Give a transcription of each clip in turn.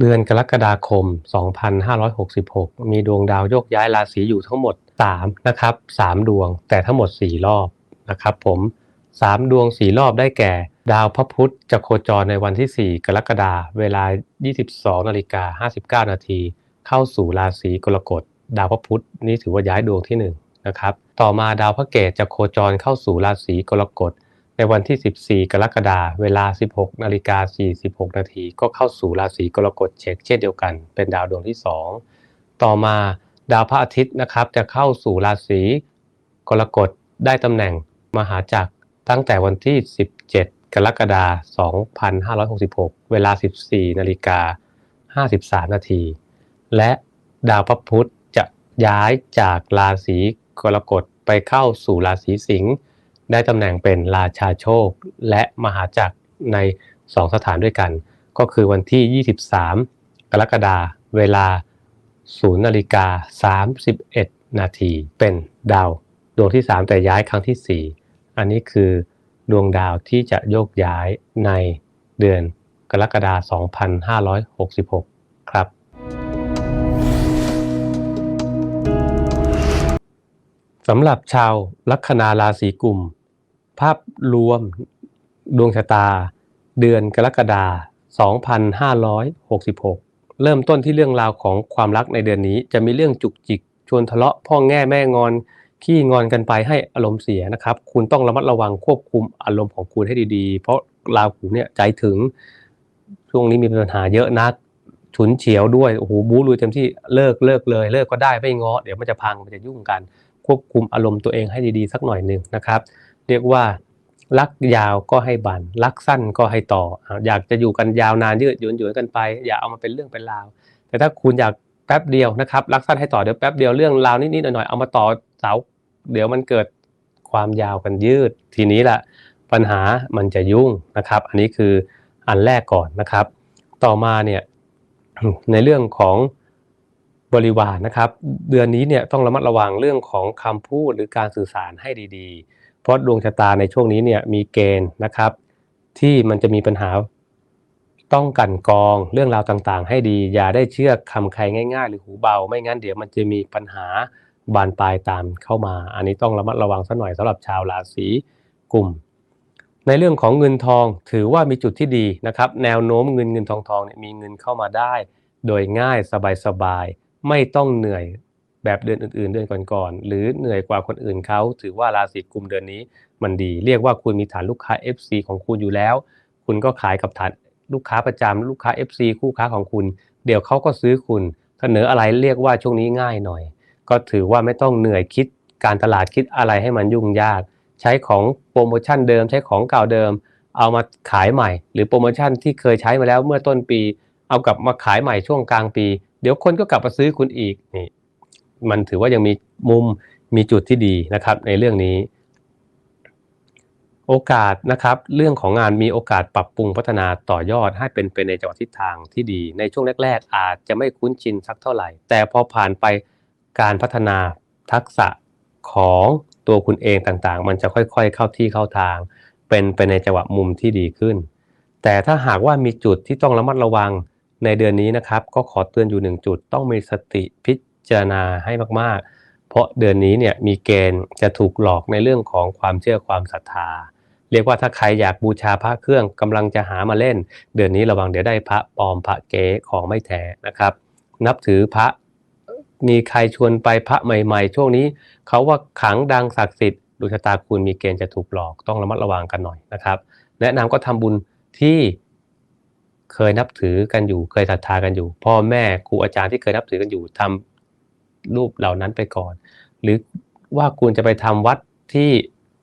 เดือนกรกฎาคม 2566 มีดวงดาวโยกย้ายราศีอยู่ทั้งหมด 3 นะครับ 3 ดวงแต่ทั้งหมด 4 รอบนะครับผม 3 ดวง 4 รอบได้แก่ ดาวพระพุธจะโคจรในวันที่ 4 กรกฎาเวลา 22นาฬิกา59 นาที เข้าสู่ราศีกรกฎ ดาวพระพุธนี้ถือว่าย้ายดวงที่ 1 นะครับ ต่อมาดาวพระเกตจะโคจรเข้าสู่ราศีกรกฎ ในวันที่ 14 กรกฎาเวลา 16นาฬิกา46 นาทีก็เข้าสู่ราศีกรกฎเช็คเช่นเดียวกัน เป็นดาวดวงที่ 2 ต่อมาดาวพระอาทิตย์นะครับ จะเข้าสู่ราศีกรกฎได้ตำแหน่งมหาจักรตั้งแต่วันที่ 17 กรกฎาคม2566 เวลา 14นาฬิกา53 นาทีและดาวพระพุธจะย้ายจากราศีกรกฎไปเข้าสู่ราศีสิงห์ ได้ตำแหน่งเป็นราชาโชค และมหาจักรใน 2 สถานด้วยกัน ก็คือวันที่ 23 กรกฎาคมเวลา 0นาฬิกา31 นาทีเป็นดาว ดวงที่ 3 แต่ย้ายครั้งที่ 4 อันนี้คือดวงดาวที่จะโยกย้ายในเดือนกรกฎาคม2566 ครับสำหรับชาวลัคนาราศีกุม ภาพรวมดวงชะตา เดือนกรกฎาคม2566 เริ่มต้นที่เรื่องราวของความรักในเดือนนี้ จะมีเรื่องจุกจิก ชวนทะเลาะพ่อแง่แม่งอน ขี้งอนกันไปให้อารมณ์เสียนะครับ คุณต้องระมัดระวังควบคุมอารมณ์ของคุณให้ดีๆ เพราะราหูเนี่ยใจถึง ช่วงนี้มีปัญหาเยอะนักฉุนเฉียวด้วยโอ้โหบู๊ลุยเต็มที่เลิกเลิกเลย เลิกก็ได้ไม่ง้อเดี๋ยวมันจะพังมันจะยุ่งกัน ควบคุมอารมณ์ตัวเองให้ดีๆ สักหน่อยหนึ่งนะครับ เรียกว่ารักยาวก็ให้บันรักสั้นก็ให้ต่อ อยากจะอยู่กันยาวนานยืดหยุ่นหยุ่นกันไป อย่าเอามาเป็นเรื่องเป็นราว แต่ถ้าคุณอยากแป๊บเดียวนะครับ รักสั้นให้ต่อเดี๋ยวแป๊บเดียวเรื่องราวนิดๆหน่อยๆเอามาต่อเสาเดี๋ยวมันเกิดความยาวกันยืด ทีนี้แหละปัญหามันจะยุ่งนะครับ อันนี้คืออันแรกก่อนนะครับ ต่อมาเนี่ยในเรื่องของบริวารนะครับ เดือนนี้เนี่ยต้องระมัดระวังเรื่องของคำพูดหรือการสื่อสารให้ดี เพราะดวงชะตาในช่วงนี้เนี่ยมีเกณฑ์นะครับ ที่มันจะมีปัญหาต้องกันกองเรื่องราวต่างๆ ให้ดี อย่าได้เชื่อคำใครง่าย ๆ หรือหูเบา ไม่งั้นเดี๋ยวมันจะมีปัญหาบานปลายตามเข้ามา อันนี้ต้องระมัดระวังสักหน่อยสำหรับชาวราศีกุมในเรื่องของเงินทองถือว่ามีจุดที่ดีนะครับ แนวโน้มเงินเงินทองทองเนี่ยมีเงินเข้ามาได้ โดยง่ายสบายๆไม่ต้องเหนื่อย แบบเดือนอื่นๆ เดือนก่อนๆหรือเหนื่อยกว่าคนอื่นเขาถือว่าราศีกุมเดือนนี้มันดี เรียกว่าคุณมีฐานลูกค้า FC ของคุณอยู่แล้ว คุณก็ขายกับฐานลูกค้าประจำลูกค้า FC คู่ค้าของคุณ เดี๋ยวเขาก็ซื้อคุณเสนออะไรเรียกว่าช่วงนี้ง่ายหน่อย ก็ถือว่าไม่ต้องเหนื่อยคิดการตลาดคิดอะไรให้มันยุ่งยาก ใช้ของโปรโมชั่นเดิม ใช้ของเก่าเดิม เอามาขายใหม่ หรือโปรโมชั่นที่เคยใช้มาแล้วเมื่อต้นปี เอากลับมาขายใหม่ช่วงกลางปี เดี๋ยวคนก็กลับมาซื้อคุณอีกนี่ มันถือว่ายังมีมุมมีจุดที่ดีนะครับ ในเรื่องนี้ โอกาสนะครับ เรื่องของงานมีโอกาสปรับปรุงพัฒนาต่อยอดให้เป็นไปในจังหวะทิศทางที่ดี ในช่วงแรก ๆ อาจจะไม่คุ้นชินสักเท่าไหร่ แต่พอผ่านไปการพัฒนาทักษะของตัวคุณเองต่างๆ มันจะค่อยๆ เข้าที่เข้าทาง เป็นไปในจังหวะมุมที่ดีขึ้น แต่ถ้าหากว่ามีจุดที่ต้องระมัดระวังในเดือนนี้นะครับ ก็ขอเตือนอยู่หนึ่งจุดต้องมีสติพิ จารณาให้มากๆ เพราะเดือนนี้เนี่ยมีเกณฑ์จะถูกหลอกในเรื่องของความเชื่อความศรัทธา เรียกว่าถ้าใครอยากบูชาพระเครื่องกำลังจะหามาเล่น เดือนนี้ระวังเดี๋ยวได้พระปลอมพระเก๋ของไม่แท้นะครับ นับถือพระมีใครชวนไปพระใหม่ๆ ช่วงนี้เขาว่าขังดังศักดิ์สิทธิ์ดวงชะตาคุณมีเกณฑ์จะถูกหลอกต้องระมัดระวังกันหน่อยนะครับ แนะนำก็ทำบุญที่เคยนับถือกันอยู่เคยศรัทธากันอยู่ พ่อแม่ครูอาจารย์ที่เคยนับถือกันอยู่ทำ รูปเหล่านั้นไปก่อน หรือว่าคุณจะไปทำวัดที่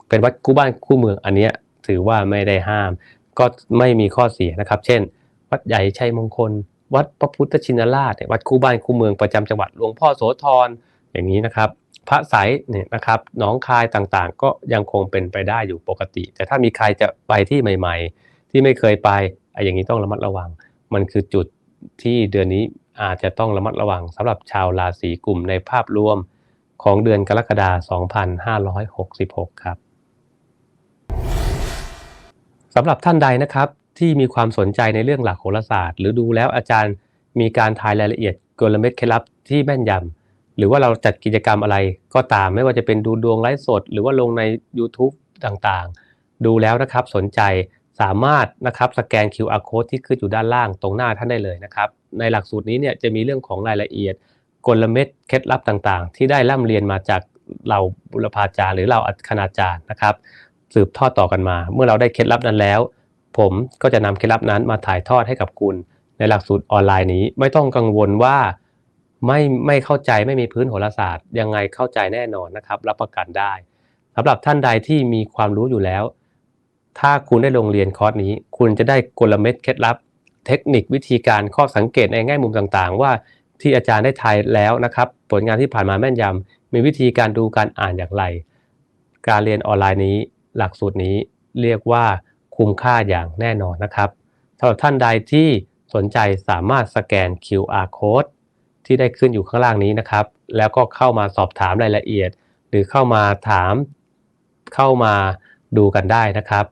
เป็นวัดคู่บ้านคู่เมืองอันเนี้ยถือว่าไม่ได้ห้าม ก็ไม่มีข้อเสียนะครับ เช่น วัดใหญ่ชัยมงคล วัดพระพุทธชินราชวัดคู่บ้านคู่เมืองประจำจังหวัดหลวงพ่อโสธรอย่างนี้นะครับ พระไสยเนี่ยนะครับหนองคายต่างๆ ก็ยังคงเป็นไปได้อยู่ปกติ แต่ถ้ามีใครจะไปที่ใหม่ ๆ ที่ไม่เคยไปไอ้อย่างนี้ต้องระมัดระวัง มันคือจุดที่เดือนนี้ อาจจะต้องระมัดระวังสำหรับชาวราศีกลุ่มในภาพรวมของเดือนกรกฎาคม 2566 ครับสำหรับท่านใดนะครับที่มีความสนใจในเรื่องหลักโหราศาสตร์ หรือดูแล้วอาจารย์มีการทายรายละเอียดกลเม็ดเคล็ดลับที่แม่นยำหรือว่าเราจัดกิจกรรมอะไรก็ตามไม่ว่าจะเป็นดูดวงไลฟ์สด หรือว่าลงใน YouTube ต่างๆ ดูแล้วนะครับสนใจ สามารถนะครับสแกน QR code ที่ขึ้นอยู่ด้านล่างตรงหน้าท่านได้เลยนะครับ ในหลักสูตรนี้เนี่ยจะมีเรื่องของรายละเอียดกลเม็ดเคล็ดลับต่างๆ ที่ได้ร่ำเรียนมาจากเราบุรพาจารย์หรือเราคณาจารย์นะครับ สืบทอดต่อกันมา เมื่อเราได้เคล็ดลับนั้นแล้ว ผมก็จะนำเคล็ดลับนั้นมาถ่ายทอดให้กับคุณ ในหลักสูตรออนไลน์นี้ไม่ต้องกังวลว่าไม่ไม่เข้าใจไม่มีพื้นโหราศาสตร์ ยังไงเข้าใจแน่นอนนะครับ รับประกันได้สำหรับท่านใดที่มีความรู้อยู่แล้ว ถ้าคุณได้ลงเรียนคอร์สนี้ คุณจะได้กลเม็ดเคล็ดลับ เทคนิควิธีการข้อสังเกตในแง่มุมต่างๆ ว่าที่อาจารย์ได้ทายแล้วนะครับ ผลงานที่ผ่านมาแม่นยำมีวิธีการดูการอ่านอย่างไร การเรียนออนไลน์นี้ หลักสูตรนี้เรียกว่าคุ้มค่าอย่างแน่นอนนะครับสำหรับท่านใดที่สนใจสามารถสแกน QR code ที่ได้ขึ้นอยู่ข้างล่างนี้นะครับ แล้วก็เข้ามาสอบถามรายละเอียด หรือเข้ามาถาม เข้ามาดูกันได้นะครับ